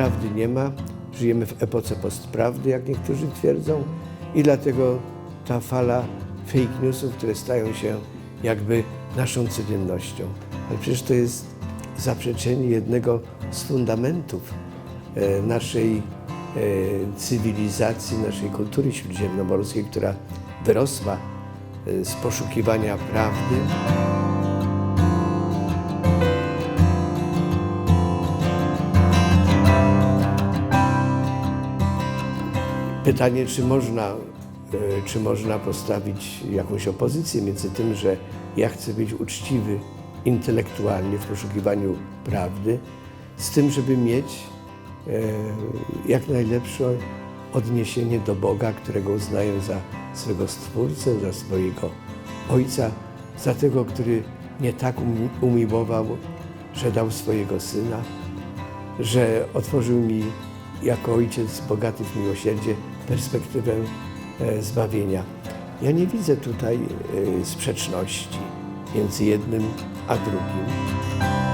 prawdy nie ma. Żyjemy w epoce postprawdy, jak niektórzy twierdzą, i dlatego ta fala fake newsów, które stają się jakby naszą codziennością. Ale przecież to jest zaprzeczenie jednego z fundamentów e, naszej e, cywilizacji, naszej kultury śródziemnomorskiej, która wyrosła e, z poszukiwania prawdy. Pytanie, czy można, e, czy można postawić jakąś opozycję między tym, że ja chcę być uczciwy intelektualnie w poszukiwaniu prawdy, z tym, żeby mieć e, jak najlepsze odniesienie do Boga, którego uznaję za swego Stwórcę, za swojego Ojca, za tego, który mnie tak umi- umiłował, że dał swojego Syna, że otworzył mi jako ojciec bogaty w miłosierdzie perspektywę e, zbawienia. Ja nie widzę tutaj e, sprzeczności między jednym a drugim.